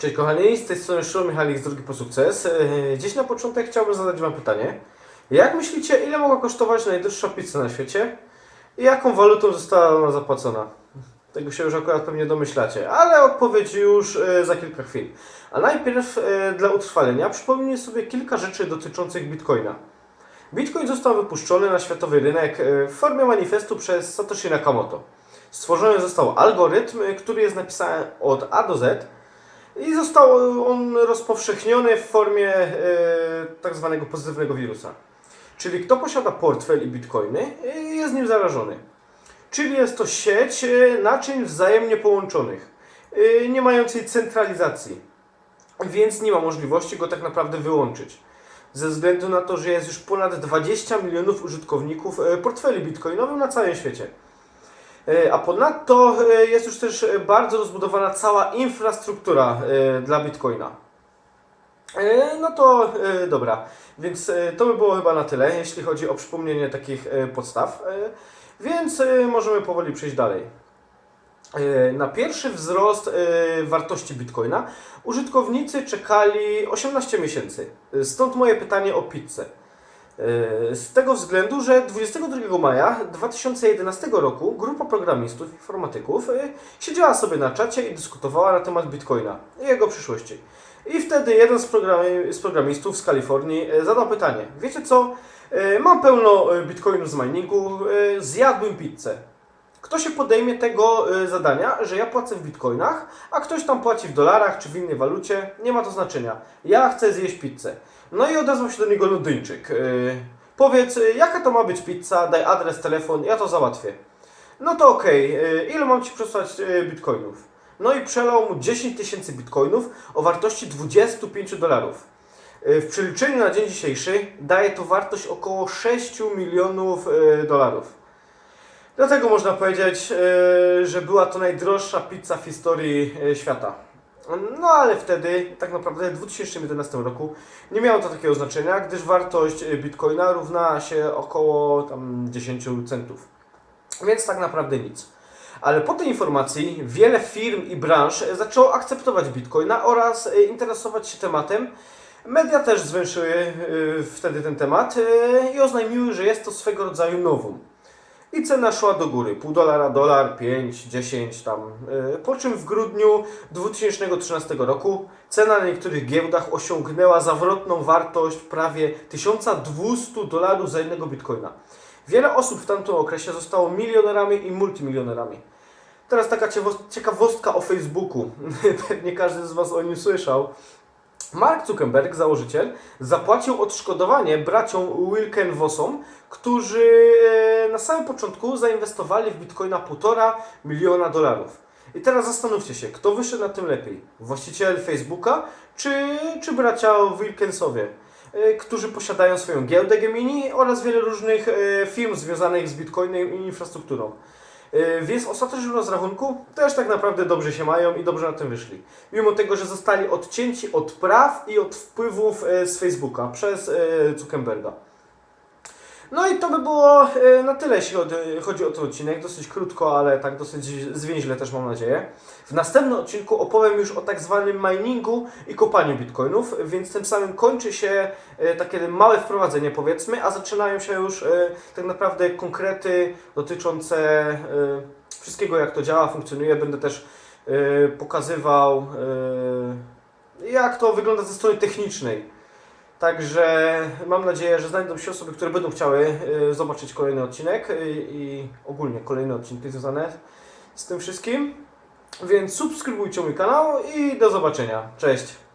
Cześć kochani, z tej strony Szymon Michalik z Drogi po Sukces. Yy, Dziś na początek chciałbym zadać Wam pytanie. Jak myślicie, ile mogła kosztować najdroższa pizza na świecie? I jaką walutą została ona zapłacona? Tego się już akurat pewnie domyślacie, ale odpowiedź już yy, za kilka chwil. A najpierw yy, dla utrwalenia przypomnij sobie kilka rzeczy dotyczących Bitcoina. Bitcoin został wypuszczony na światowy rynek w formie manifestu przez Satoshi Nakamoto. Stworzony został algorytm, który jest napisany od A do Z, i został on rozpowszechniony w formie e, tak zwanego pozytywnego wirusa. Czyli kto posiada portfel i bitcoiny, e, jest nim zarażony. Czyli jest to sieć e, naczyń wzajemnie połączonych, e, nie mającej centralizacji, więc nie ma możliwości go tak naprawdę wyłączyć. Ze względu na to, że jest już ponad 20 milionów użytkowników portfeli bitcoinowych na całym świecie. E, A ponadto e, jest już też e, bardzo rozbudowana cała infrastruktura dla Bitcoina. No to dobra, więc to by było chyba na tyle, jeśli chodzi o przypomnienie takich podstaw. Więc możemy powoli przejść dalej. Na pierwszy wzrost wartości Bitcoina użytkownicy czekali 18 miesięcy. Stąd moje pytanie o pizzę. E, Z tego względu, że 22 maja 2011 roku grupa programistów, informatyków e, siedziała sobie na czacie i dyskutowała na temat Bitcoina i jego przyszłości. I wtedy jeden z, programi- z programistów z Kalifornii e, zadał pytanie: Wiecie co? Mam pełno bitcoinów z miningu, zjadłbym pizzę. Kto się podejmie tego zadania, że ja płacę w bitcoinach, a ktoś tam płaci w dolarach czy w innej walucie, nie ma to znaczenia. Ja chcę zjeść pizzę. No i odezwał się do niego Londyńczyk. E, Powiedz, e, jaka to ma być pizza, daj adres, telefon, ja to załatwię. No to okej, e, ile mam Ci przesłać e, bitcoinów? No i przelał mu 10 tysięcy bitcoinów o wartości 25 dolarów. W przeliczeniu na dzień dzisiejszy daje to wartość około 6 milionów dolarów. Dlatego można powiedzieć, że była to najdroższa pizza w historii świata. No ale wtedy, tak naprawdę w 2011 roku, nie miało to takiego znaczenia, gdyż wartość e, bitcoina równa się około tam 10 centów. Więc tak naprawdę nic. Ale po tej informacji wiele firm i branż zaczęło akceptować bitcoina oraz e, interesować się tematem. Media też zwęszyły e, wtedy ten temat i oznajmiły, że jest to swego rodzaju nowum. I cena szła do góry. Pół dolara, dolar, 5, 10 tam. E, Po czym w grudniu 2013 roku cena na niektórych giełdach osiągnęła zawrotną wartość prawie 1200 dolarów za jednego bitcoina. Wiele osób w tamtym okresie zostało milionerami i multimilionerami. Teraz taka ciekawostka o Facebooku. Pewnie każdy z Was o nim słyszał. Mark Zuckerberg, założyciel, zapłacił odszkodowanie braciom Wilkenwossom, którzy e, na samym początku zainwestowali w bitcoina 1,5 miliona dolarów. I teraz zastanówcie się, kto wyszedł na tym lepiej? Właściciel Facebooka czy, czy bracia Wilkensowie, e, którzy posiadają swoją giełdę Gemini oraz wiele różnych e, firm związanych z bitcoinem i infrastrukturą. E, Więc w ostatecznym rozrachunku też tak naprawdę dobrze się mają i dobrze na tym wyszli. Mimo tego, że zostali odcięci od praw i od wpływów e, z Facebooka przez e, Zuckerberga. No i to by było e, na tyle, jeśli chodzi- o ten odcinek. Dosyć krótko, ale tak dosyć zwięźle też mam nadzieję. W następnym odcinku opowiem już o tak zwanym miningu i kopaniu bitcoinów, więc tym samym kończy się e, takie małe wprowadzenie powiedzmy, a zaczynają się już e, tak naprawdę konkrety dotyczące wszystkiego jak to działa, funkcjonuje. Będę też pokazywał jak to wygląda ze strony technicznej. Także mam nadzieję, że znajdą się osoby, które będą chciały y, zobaczyć kolejny odcinek y, i ogólnie kolejne odcinki związane z tym wszystkim. Więc subskrybujcie mój kanał i do zobaczenia. Cześć!